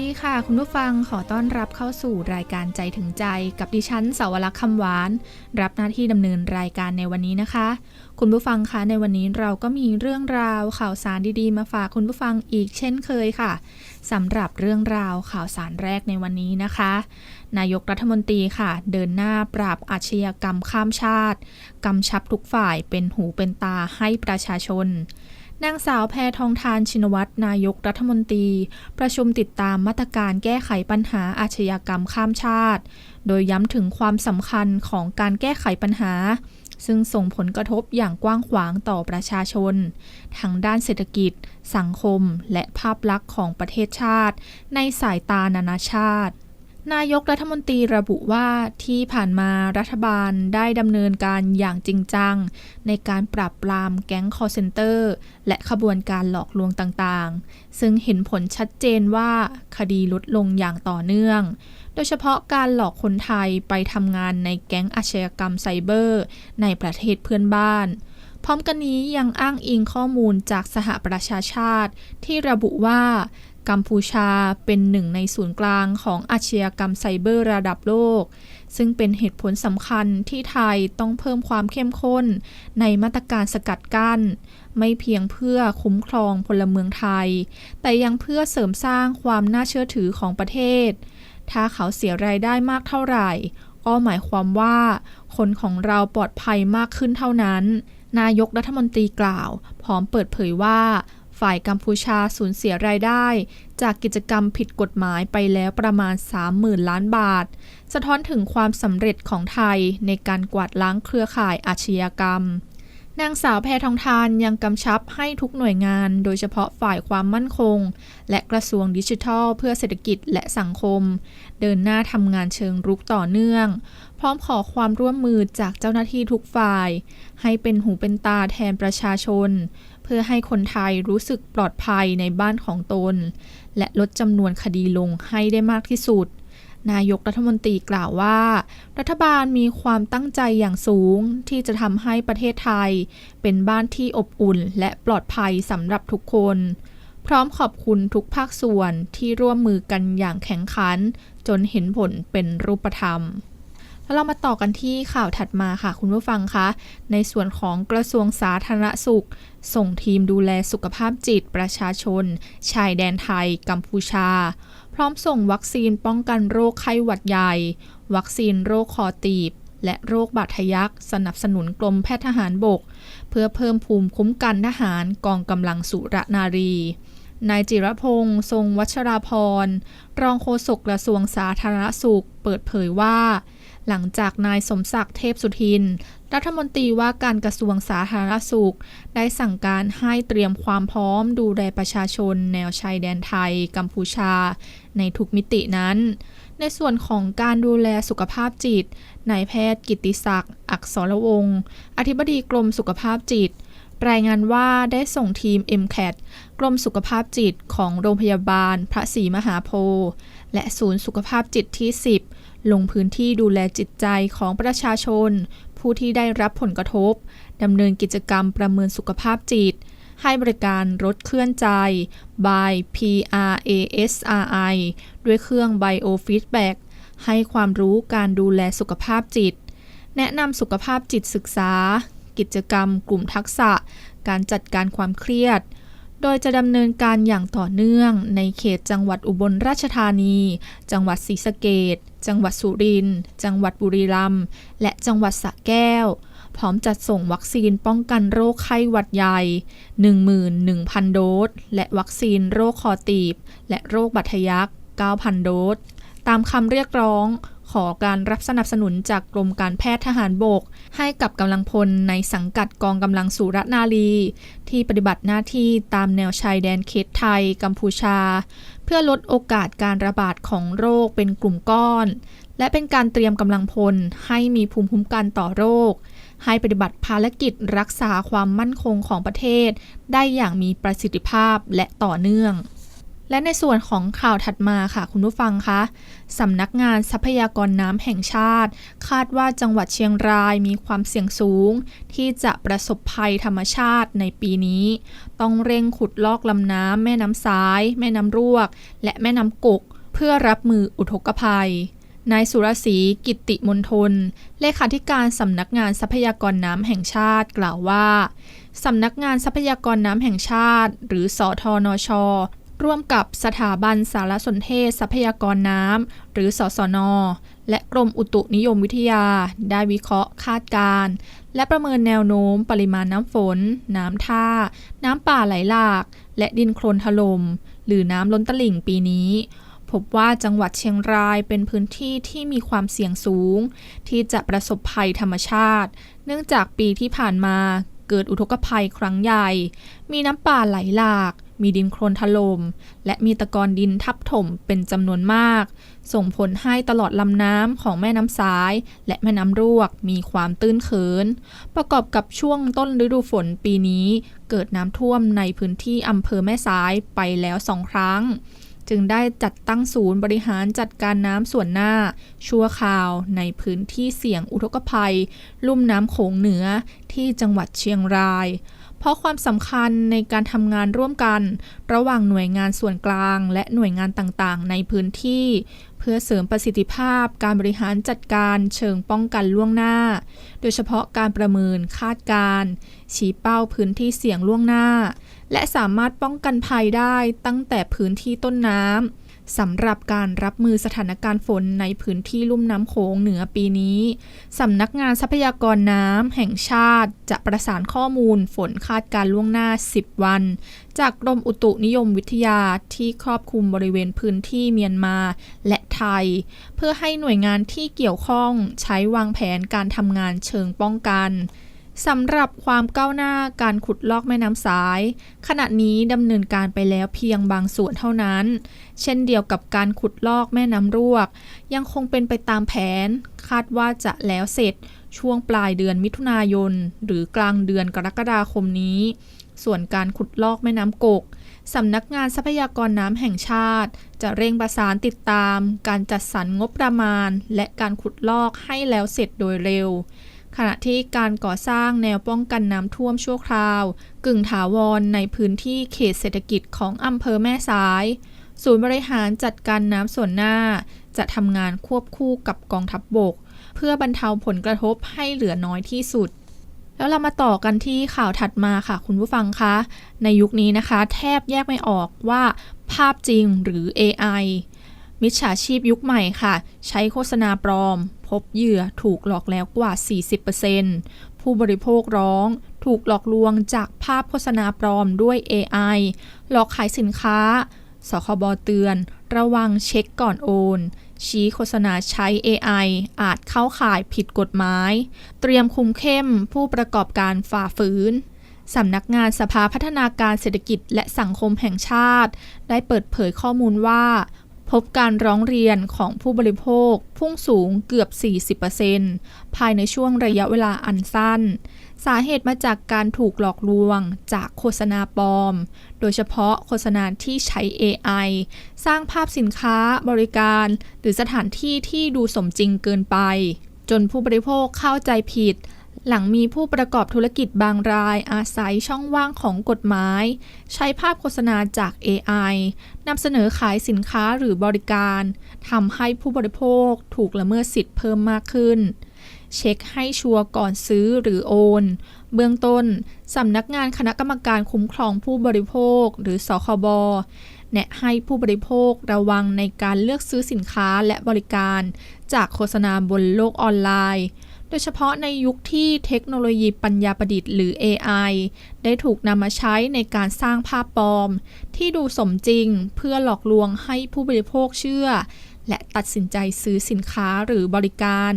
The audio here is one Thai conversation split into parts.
ดีค่ะ คุณผู้ฟังขอต้อนรับเข้าสู่รายการใจถึงใจ กับดิฉันสาวรักษ์คำหวาน รับหน้าที่ดำเนินรายการในวันนี้นะคะ คุณผู้ฟังคะในวันนี้เราก็มีเรื่องราวข่าวสารดีๆ มาฝากคุณผู้ฟังอีกเช่นเคยค่ะสำหรับเรื่องราวข่าวสารแรกในวันนี้นะคะ นายกรัฐมนตรีค่ะ เดินหน้าปราบอาชญากรรมข้ามชาติกำชับทุกฝ่ายเป็นหูเป็นตาให้ประชาชน นางสาวแพทองทานชินวัตรนายกรัฐมนตรี ประชุมติดตามมาตรการแก้ไขปัญหาอาชญากรรมข้ามชาติ โดยย้ำถึงความสำคัญของการแก้ไขปัญหา ซึ่งส่งผลกระทบอย่างกว้างขวางต่อประชาชน ทั้งด้านเศรษฐกิจ สังคม และภาพลักษณ์ของประเทศชาติ ในสายตานานาชาติ นายกรัฐมนตรีระบุว่าที่ผ่านมารัฐบาลได้ดำเนินการอย่างจริงจัง ในการปราบปรามแก๊งคอร์เซนเตอร์ และขบวนการหลอกลวงต่างๆ ซึ่งเห็นผลชัดเจนว่าคดีลดลงอย่างต่อเนื่อง โดยเฉพาะการหลอกคนไทยไปทำงานในแก๊งอาชญากรรมไซเบอร์ ในประเทศเพื่อนบ้านพร้อมกันนี้ยังอ้างอิงข้อมูลจากสหประชาชาติ ที่ระบุว่า กัมพูชาเป็นหนึ่งในศูนย์กลางของอาชญากรรมไซเบอร์ระดับโลก ซึ่งเป็นเหตุผลสำคัญที่ไทยต้องเพิ่มความเข้มข้น ในมาตรการสกัดกั้น ไม่เพียงเพื่อคุ้มครองพลเมืองไทย แต่ยังเพื่อเสริมสร้างความน่าเชื่อถือของประเทศ ถ้าเขาเสียรายได้มากเท่าไหร่ก็หมายความว่า คนของเราปลอดภัยมากขึ้นเท่านั้น นายกรัฐมนตรีกล่าว พร้อมเปิดเผยว่า ฝ่ายกัมพูชาสูญเสียรายได้ จากกิจกรรมผิดกฎหมายไปแล้วประมาณ 30,000 ล้านบาท สะท้อนถึงความสำเร็จของไทยในการกวาดล้างเครือข่ายอาชญากรรมนางสาวแพทองทานยังกำชับให้ทุกหน่วยงาน โดยเฉพาะฝ่ายความมั่นคง และกระทรวงดิจิทัล เพื่อเศรษฐกิจและสังคม เดินหน้าทำงานเชิงรุกต่อเนื่อง พร้อมขอความร่วมมือจากเจ้าหน้าที่ทุกฝ่าย ให้เป็นหูเป็นตาแทนประชาชน พื่อให้คนไทยรู้สึกปลอดภัยในบ้านของตน และลดจำนวนคดีลงให้ได้มากที่สุด นายกรัฐมนตรีกล่าวว่า รัฐบาลมีความตั้งใจอย่างสูงที่จะทำให้ประเทศไทย เป็นบ้านที่อบอุ่นและปลอดภัยสำหรับทุกคน พร้อมขอบคุณทุกภาคส่วนที่ร่วมมือกันอย่างแข็งขัน จนเห็นผลเป็นรูปธรรม แล้วเรามาต่อกันที่ข่าวถัดมาค่ะ คุณผู้ฟังคะ ในส่วนของกระทรวงสาธารณสุข ส่งทีมดูแลสุขภาพจิตประชาชน ชายแดนไทย กัมพูชา พร้อมส่งวัคซีนป้องกันโรคไข้หวัดใหญ่ วัคซีนโรคคอตีบ และโรคบาดทะยัก สนับสนุนกรมแพทย์ทหารบก เพื่อเพิ่มภูมิคุ้มกันทหารกองกำลังสุรนารีนายจิรพงษ์ทรงวัชราพร รองโฆษกกระทรวงสาธารณสุข เปิดเผยว่า หลังจากนายสมศักดิ์เทพสุทิน รัฐมนตรีว่าการกระทรวงสาธารณสุข ได้สั่งการให้เตรียมความพร้อมดูแลประชาชน แนวชายแดนไทย กัมพูชา ในทุกมิตินั้น ในส่วนของการดูแลสุขภาพจิตนายแพทย์กิติศักดิ์อักษรวงศ์อธิบดีกรมสุขภาพจิตรายงานว่าได้ส่งทีม MCAT กรมสุขภาพจิตของโรงพยาบาลพระศรีมหาโพธิ์และศูนย์สุขภาพจิตที่ 10 ลงพื้นที่ดูแลจิตใจของประชาชน ผู้ที่ได้รับผลกระทบดำเนินกิจกรรมประเมินสุขภาพจิต ให้บริการรถเคลื่อนใจ by PRASRI ด้วยเครื่อง Biofeedback ให้ความรู้การดูแลสุขภาพจิต แนะนำสุขภาพจิตศึกษา กิจกรรมกลุ่มทักษะ การจัดการความเครียด โดยจะดำเนินการอย่างต่อเนื่องในเขตจังหวัดอุบลราชธานี จังหวัดศรีสะเกดจังหวัดสุรินทร์ จังหวัดบุรีรัมย์ และจังหวัดสระแก้ว พร้อมจัดส่งวัคซีนป้องกันโรคไข้หวัดใหญ่ 11,000 โดส และวัคซีนโรคคอตีบ และโรคบัตทะยัก 9,000 โดส ตามคำเรียกร้อง ขอการรับสนับสนุนจากกรมการแพทย์ทหารบก ให้กับกำลังพลในสังกัดกองกำลังสุรนารี ที่ปฏิบัติหน้าที่ตามแนวชายแดนเขตไทย กัมพูชา เพื่อลดโอกาสการระบาดของโรคเป็นกลุ่มก้อน และเป็นการเตรียมกำลังพลให้มีภูมิคุ้มกันต่อโรค ให้ปฏิบัติภารกิจรักษาความมั่นคงของประเทศ ได้อย่างมีประสิทธิภาพและต่อเนื่อง และในส่วนของข่าวถัดมาค่ะคุณผู้ฟังคะสำนักงานทรัพยากรน้ำแห่งชาติ คาดว่าจังหวัดเชียงรายมีความเสี่ยงสูง ที่จะประสบภัยธรรมชาติในปีนี้ ต้องเร่งขุดลอกลำน้ำแม่น้ำซ้าย แม่น้ำรวก และแม่น้ำกก เพื่อรับมืออุทกภัยนายสุรศรีกิติมนทน เลขาธิการสำนักงานทรัพยากรน้ำแห่งชาติกล่าวว่าสำนักงานทรัพยากรน้ำแห่งชาติ หรือสอทอนช ร่วมกับสถาบันสารสนเทศทรัพยากรน้ำหรือสสน และกรมอุตุนิยมวิทยา ได้วิเคราะห์คาดการ และประเมินแนวโน้มปริมาณน้ำฝน น้ำท่า น้ำป่าไหลหลาก และดินโคลนถลม่มหรือน้ำล้นตลิ่งปีนี้พบว่าจังหวัดเชียงรายเป็นพื้นที่ที่มีความเสี่ยงสูง ที่จะประสบภัยธรรมชาติ เนื่องจากปีที่ผ่านมาเกิดอุทกภัยครั้งใหญ่ มีน้ำป่าไหลหลาก มีดินโคลนถลม่มและมีตะกอนดินทับถมเป็นจำนวนมาก ส่งผลให้ตลอดลำน้ำของแม่น้ำซ้าย และแม่น้ำรวกมีความตื้นเขิน ประกอบกับช่วงต้นฤดูฝนปีนี้ เกิดน้ำท่วมในพื้นที่อำเภอแม่สายไปแล้วสองครั้งจึงได้จัดตั้งศูนย์บริหารจัดการน้ำส่วนหน้า ชั่วคราวในพื้นที่เสี่ยงอุทกภัย ลุ่มน้ำโขงเหนือที่จังหวัดเชียงราย เพราะความสำคัญในการทำงานร่วมกัน ระหว่างหน่วยงานส่วนกลาง และหน่วยงานต่างๆ ในพื้นที่ เพื่อเสริมประสิทธิภาพ การบริหารจัดการเชิงป้องกันล่วงหน้า โดยเฉพาะการประเมินคาดการ ชี้เป้าพื้นที่เสี่ยงล่วงหน้า และสามารถป้องกันภัยได้ตั้งแต่พื้นที่ต้นน้ำ สำหรับการรับมือสถานการณ์ฝนในพื้นที่ลุ่มน้ำโขงเหนือปีนี้สำนักงานทรัพยากรน้ำแห่งชาติจะประสานข้อมูลฝนคาดการล่วงหน้า 10 วัน จากกรมอุตุนิยมวิทยาที่ครอบคลุมบริเวณพื้นที่เมียนมาและไทย เพื่อให้หน่วยงานที่เกี่ยวข้องใช้วางแผนการทำงานเชิงป้องกัน สำหรับความก้าวหน้าการขุดลอกแม่น้ำสาย ขณะนี้ดำเนินการไปแล้วเพียงบางส่วนเท่านั้น เช่นเดียวกับการขุดลอกแม่น้ำรวก ยังคงเป็นไปตามแผน คาดว่าจะแล้วเสร็จช่วงปลายเดือนมิถุนายน หรือกลางเดือนกรกฎาคมนี้ ส่วนการขุดลอกแม่น้ำกกสำนักงานทรัพยากรน้ำแห่งชาติ จะเร่งประสานติดตาม การจัดสรรงบประมาณ และการขุดลอกให้แล้วเสร็จโดยเร็ว ขณะที่การก่อสร้างแนวป้องกันน้ำท่วมชั่วคราว กึ่งถาวรในพื้นที่เขตเศรษฐกิจของอำเภอแม่สาย ศูนย์บริหารจัดการน้ำส่วนหน้า จะทำงานควบคู่กับกองทัพบบก เพื่อบรรเทาผลกระทบให้เหลือน้อยที่สุดแล้วเรามาต่อกันที่ข่าวถัดมาค่ะ คุณผู้ฟังคะ ในยุคนี้นะคะ แทบแยกไม่ออกว่า ภาพจริงหรือ AI มิจฉาชีพยุคใหม่ค่ะ ใช้โฆษณาปลอม พบเหยื่อถูกหลอกแล้วกว่า 40%ผู้บริโภคร้อง ถูกหลอกลวงจากภาพโฆษณาปลอมด้วย AI หลอกขายสินค้า สคบเตือน ระวังเช็คก่อนโอน ชี้โฆษณาใช้ AI อาจเข้าข่ายผิดกฎหมาย เตรียมคุมเข้มผู้ประกอบการฝ่าฝืนสำนักงานสภาพัฒนาการเศรษฐกิจและสังคมแห่งชาติ ได้เปิดเผยข้อมูลว่า พบการร้องเรียนของผู้บริโภคพุ่งสูงเกือบ 40%ภายในช่วงระยะเวลาอันสั้น สาเหตุมาจากการถูกหลอกลวงจากโฆษณาปลอม โดยเฉพาะโฆษณาที่ใช้ AI สร้างภาพสินค้าบริการ หรือสถานที่ที่ดูสมจริงเกินไป จนผู้บริโภคเข้าใจผิด หลังมีผู้ประกอบธุรกิจบางรายอาศัยช่องว่างของกฎหมาย ใช้ภาพโฆษณาจาก AI นำเสนอขายสินค้าหรือบริการทำให้ผู้บริโภคถูกละเมิดสิทธิ์เพิ่มมากขึ้น เช็คให้ชัวร์ก่อนซื้อหรือโอน เบื้องต้นสำนักงานคณะกรรมการคุ้มครองผู้บริโภค หรือสคบแนะให้ผู้บริโภคระวังในการเลือกซื้อสินค้าและบริการ จากโฆษณาบนโลกออนไลน์ โดยเฉพาะในยุคที่เทคโนโลยีปัญญาประดิษฐ์หรือ AI ได้ถูกนำมาใช้ในการสร้างภาพปลอม ที่ดูสมจริงเพื่อหลอกลวงให้ผู้บริโภคเชื่อ และตัดสินใจซื้อสินค้าหรือบริการ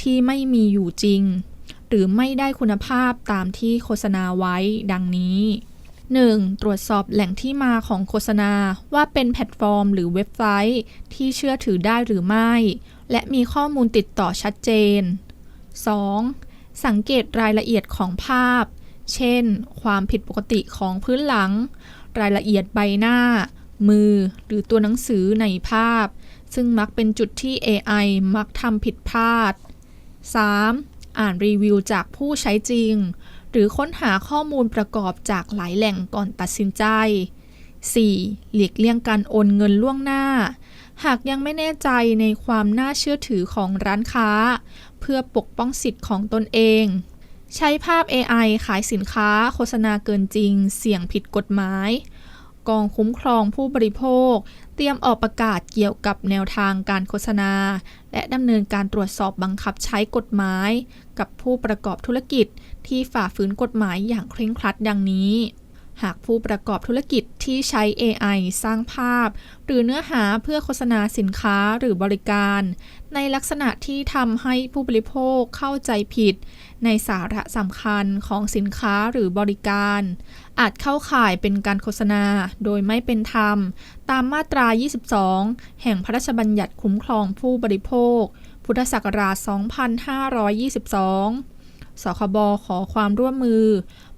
ที่ไม่มีอยู่จริง หรือไม่ได้คุณภาพตามที่โฆษณาไว้ดังนี้ 1. ตรวจสอบแหล่งที่มาของโฆษณาว่าเป็นแพลตฟอร์ม หรือเว็บไซต์ ที่เชื่อถือได้หรือไม่ และมีข้อมูลติดต่อชัดเจน 2. สังเกตรายละเอียดของภาพ เช่น ความผิดปกติของพื้นหลัง รายละเอียดใบหน้า มือ หรือตัวหนังสือในภาพ ซึ่งมักเป็นจุดที่ AI มักทำผิดพลาด 3. อ่านรีวิวจากผู้ใช้จริง หรือค้นหาข้อมูลประกอบจากหลายแหล่งก่อนตัดสินใจ 4. หลีกเลี่ยงการโอนเงินล่วงหน้า หากยังไม่แน่ใจในความน่าเชื่อถือของร้านค้า เพื่อปกป้องสิทธิ์ของตนเอง ใช้ภาพ AI ขายสินค้า โฆษณาเกินจริง เสี่ยงผิดกฎหมาย กองคุ้มครองผู้บริโภค เตรียมออกประกาศเกี่ยวกับแนวทางการโฆษณา และดำเนินการตรวจสอบบังคับใช้กฎหมาย กับผู้ประกอบธุรกิจที่ฝ่าฝืนกฎหมายอย่างเคร่งครัดดังนี้ หากผู้ประกอบธุรกิจที่ใช้ AI สร้างภาพ หรือเนื้อหาเพื่อโฆษณาสินค้าหรือบริการ ในลักษณะที่ทำให้ผู้บริโภคเข้าใจผิด ในสาระสำคัญของสินค้าหรือบริการ อาจเข้าข่ายเป็นการโฆษณาโดยไม่เป็นธรรม ตามมาตรา 22 แห่งพระราชบัญญัติคุ้มครองผู้บริโภค พุทธศักราช 2522 สคบขอความร่วมมือ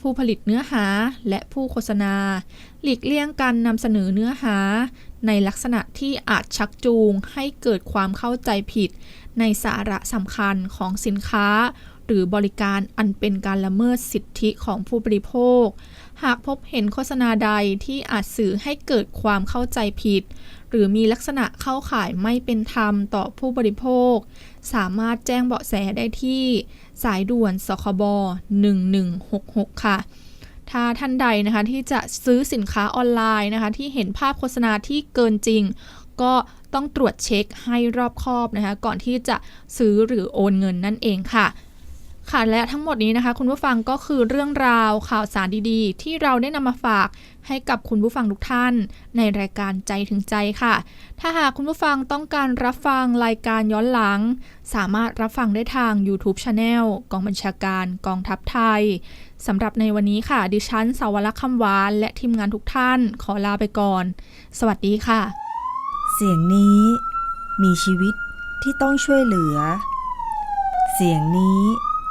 ผู้ผลิตเนื้อหาและผู้โฆษณา หลีกเลี่ยงการนำเสนอเนื้อหา ในลักษณะที่อาจชักจูงให้เกิดความเข้าใจผิด ในสาระสำคัญของสินค้า หรือบริการอันเป็นการละเมิดสิทธิของผู้บริโภค หากพบเห็นโฆษณาใดที่อาจสื่อให้เกิดความเข้าใจผิด หรือมีลักษณะเข้าข่ายไม่เป็นธรรมต่อผู้บริโภค สามารถแจ้งเบาะแสได้ที่ สายด่วนสคบ 1166 ค่ะถ้าท่านใดนะคะที่จะซื้อสินค้าออนไลน์นะคะ ที่เห็นภาพโฆษณาที่เกินจริง ก็ต้องตรวจเช็คให้รอบคอบนะคะ ก่อนที่จะซื้อหรือโอนเงินนั่นเองค่ะ ค่ะและทั้งหมดนี้นะคะ คุณผู้ฟังก็คือเรื่องราวข่าวสารดีๆ ที่เราได้นำมาฝากให้กับคุณผู้ฟังทุกท่าน ในรายการใจถึงใจค่ะ ถ้าหากคุณผู้ฟังต้องการรับฟังรายการย้อนหลัง สามารถรับฟังได้ทาง YouTube Channel กองบัญชาการกองทัพไทยสำหรับในวันนี้ค่ะ ดิฉันสาวรักษ์คำหวาน และทีมงานทุกท่าน ขอลาไปก่อน สวัสดีค่ะ เสียงนี้มีชีวิตที่ต้องช่วยเหลือ เสียงนี้